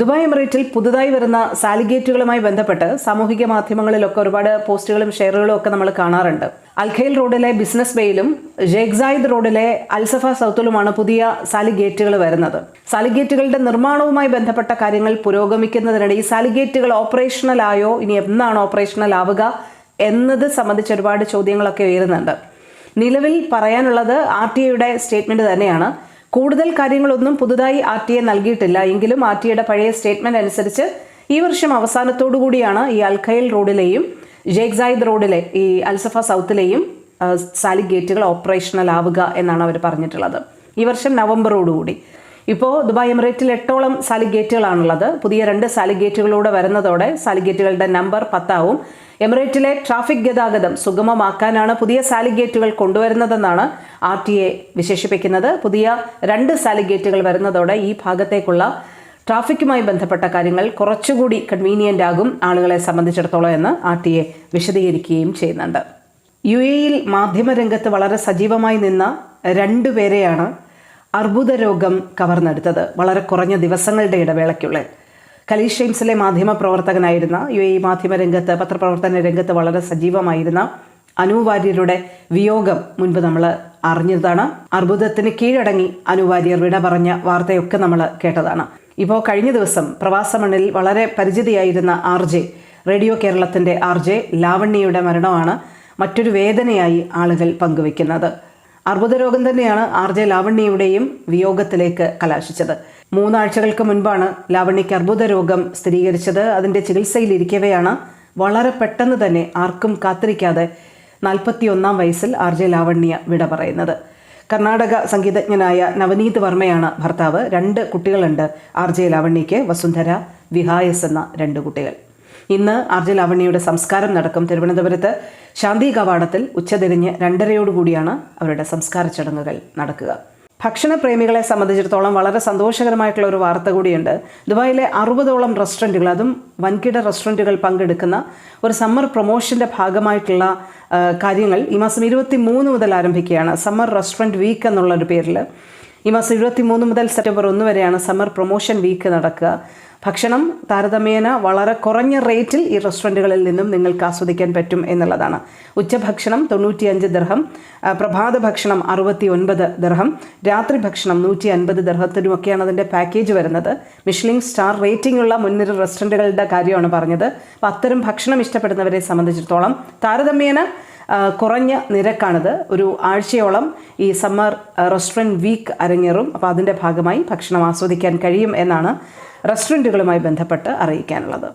Dubai എമിറേറ്റിൽ പുതുതായി വരുന്ന സാലിഗേറ്റുകളുമായി ബന്ധപ്പെട്ട് സാമൂഹിക മാധ്യമങ്ങളിലൊക്കെ ഒരുപാട് പോസ്റ്റുകളും ഷെയറുകളും ഒക്കെ നമ്മൾ കാണാറുണ്ട്. അൽഖൈൽ റോഡിലെ ബിസിനസ് ബേയിലും ജെഗ്സായിദ് റോഡിലെ അൽസഫ സൗത്തിലുമാണ് പുതിയ സാലിഗേറ്റുകൾ വരുന്നത്. സാലിഗേറ്റുകളുടെ നിർമ്മാണവുമായി ബന്ധപ്പെട്ട കാര്യങ്ങൾ പുരോഗമിക്കുന്നതിനിടെ ഈ സാലിഗേറ്റുകൾ ഓപ്പറേഷണൽ ആയോ ഇനി എന്നാണ് ഓപ്പറേഷണൽ ആവുക എന്നത് സംബന്ധിച്ച് ഒരുപാട് ചോദ്യങ്ങളൊക്കെ ഉയരുന്നുണ്ട്. നിലവിൽ പറയാനുള്ളത് ആർ ടി ഐയുടെ സ്റ്റേറ്റ്മെന്റ് തന്നെയാണ്. കൂടുതൽ കാര്യങ്ങളൊന്നും പുതുതായി ആർ ടി എ നൽകിയിട്ടില്ല. എങ്കിലും ആർ ടി എയുടെ പഴയ സ്റ്റേറ്റ്മെന്റ് അനുസരിച്ച് ഈ വർഷം അവസാനത്തോടു കൂടിയാണ് ഈ അൽഖയിൽ റോഡിലെയും ജേക്സായിദ് റോഡിലെ ഈ അൽസഫ സൗത്തിലെയും സാലി ഗേറ്റുകൾ ഓപ്പറേഷണൽ ആവുക എന്നാണ് അവർ പറഞ്ഞിട്ടുള്ളത്. ഈ വർഷം നവംബറോടുകൂടി. ഇപ്പോൾ ദുബായ് എമിറേറ്റിൽ എട്ടോളം സാലിഗേറ്റുകളാണുള്ളത് പുതിയ രണ്ട് സാലിഗേറ്റുകളൂടെ വരുന്നതോടെ സാലിഗേറ്റുകളുടെ നമ്പർ പത്താവും. എമിറേറ്റിലെ ട്രാഫിക് ഗതാഗതം സുഗമമാക്കാനാണ് പുതിയ സാലിഗേറ്റുകൾ കൊണ്ടുവരുന്നതെന്നാണ് ആർ ടി എ വിശേഷിപ്പിക്കുന്നത്. പുതിയ രണ്ട് സാലിഗേറ്റുകൾ വരുന്നതോടെ ഈ ഭാഗത്തേക്കുള്ള ട്രാഫിക്കുമായി ബന്ധപ്പെട്ട കാര്യങ്ങൾ കുറച്ചുകൂടി കൺവീനിയന്റ് ആകും ആളുകളെ സംബന്ധിച്ചിടത്തോളം എന്ന് ആർ ടി എ വിശദീകരിക്കുകയും ചെയ്യുന്നുണ്ട്. യു എയിൽ മാധ്യമരംഗത്ത് വളരെ സജീവമായി നിന്ന രണ്ടുപേരെയാണ് അർബുദ രോഗം കവർന്നെടുത്തത്. വളരെ കുറഞ്ഞ ദിവസങ്ങളുടെ ഇടവേളയ്ക്കുള്ളിൽ. കലീഷ് ഷെയിംസിലെ മാധ്യമ പ്രവർത്തകനായിരുന്ന യു എ മാധ്യമ രംഗത്ത് പത്രപ്രവർത്തന രംഗത്ത് വളരെ സജീവമായിരുന്ന അനുവാര്യരുടെ വിയോഗം മുൻപ് നമ്മൾ അറിഞ്ഞതാണ്. അർബുദത്തിന് കീഴടങ്ങി അനുവാര്യർ വിട പറഞ്ഞ വാർത്തയൊക്കെ നമ്മൾ കേട്ടതാണ്. ഇപ്പോൾ കഴിഞ്ഞ ദിവസം പ്രവാസമണ്ണിൽ വളരെ പരിചിതയായിരുന്ന ആർ ജെ റേഡിയോ കേരളത്തിന്റെ ആർ ജെ ലാവണ്യയുടെ മരണമാണ് മറ്റൊരു വേദനയായി ആളുകൾ പങ്കുവെക്കുന്നത് അർബുദ രോഗം തന്നെയാണ് ആർ ജെ ലാവണ്യയുടെയും വിയോഗത്തിലേക്ക് കലാശിച്ചത്. മൂന്നാഴ്ചകൾക്ക് മുൻപാണ് ലാവണ്യയ്ക്ക് അർബുദരോഗം സ്ഥിരീകരിച്ചത്. അതിന്റെ ചികിത്സയിലിരിക്കവെയാണ് വളരെ പെട്ടെന്ന് തന്നെ ആർക്കും കാത്തിരിക്കാതെ നാൽപ്പത്തിയൊന്നാം വയസ്സിൽ ആർ ജെ ലാവണ്യ വിട പറയുന്നത്. കർണാടക സംഗീതജ്ഞനായ നവനീത് വർമ്മയാണ് ഭർത്താവ്. രണ്ട് കുട്ടികളുണ്ട് ആർ ജെ ലാവണ്യയ്ക്ക്. വസുന്ധര വിഹായസ് എന്ന രണ്ട് കുട്ടികൾ. ഇന്ന് ആർ ജെ ലാവണ്യയുടെ സംസ്കാരം നടക്കും തിരുവനന്തപുരത്ത് ശാന്തി കവാടത്തിൽ ഉച്ചതിരിഞ്ഞ് രണ്ടരയോടുകൂടിയാണ് അവരുടെ സംസ്കാര ചടങ്ങുകൾ നടക്കുക. ഭക്ഷണപ്രേമികളെ സംബന്ധിച്ചിടത്തോളം വളരെ സന്തോഷകരമായിട്ടുള്ള ഒരു വാർത്ത കൂടിയുണ്ട്. ദുബായിലെ അറുപതോളം റെസ്റ്റോറന്റുകൾ അതും വൻകിട റെസ്റ്റോറന്റുകൾ പങ്കെടുക്കുന്ന ഒരു സമ്മർ പ്രൊമോഷന്റെ ഭാഗമായിട്ടുള്ള കാര്യങ്ങൾ ഈ മാസം ഇരുപത്തി മൂന്ന് മുതൽ ആരംഭിക്കുകയാണ്. സമ്മർ റെസ്റ്റോറന്റ് വീക്ക് എന്നുള്ള ഒരു പേരിൽ ഈ മാസം ഇരുപത്തി മൂന്ന് മുതൽ സെപ്റ്റംബർ ഒന്ന് വരെയാണ് സമ്മർ പ്രൊമോഷൻ വീക്ക് നടക്കുക. ഭക്ഷണം താരതമ്യേന വളരെ കുറഞ്ഞ റേറ്റിൽ ഈ റെസ്റ്റോറന്റുകളിൽ നിന്നും നിങ്ങൾക്ക് ആസ്വദിക്കാൻ പറ്റും എന്നുള്ളതാണ്. ഉച്ചഭക്ഷണം തൊണ്ണൂറ്റിയഞ്ച് ദർഹം പ്രഭാത ഭക്ഷണം അറുപത്തി ഒൻപത് ദർഹം രാത്രി ഭക്ഷണം നൂറ്റി അൻപത് ദർഹത്തിനുമൊക്കെയാണ് അതിന്റെ പാക്കേജ് വരുന്നത്. മിഷ്ലിംഗ് സ്റ്റാർ റേറ്റിംഗ് ഉള്ള മുൻനിര റെസ്റ്റോറന്റുകളുടെ കാര്യമാണ് പറഞ്ഞത്. അപ്പോൾ അത്തരം ഭക്ഷണം ഇഷ്ടപ്പെടുന്നവരെ സംബന്ധിച്ചിടത്തോളം താരതമ്യേന കുറഞ്ഞ നിരക്കാണിത്. ഒരു ആഴ്ചയോളം ഈ സമ്മർ റെസ്റ്റോറന്റ് വീക്ക് അരങ്ങേറും. അപ്പോൾ അതിന്റെ ഭാഗമായി ഭക്ഷണം ആസ്വദിക്കാൻ കഴിയും എന്നാണ് റെസ്റ്റോറന്റുകളുമായി ബന്ധപ്പെട്ട് അറിയിക്കാനുള്ളത്.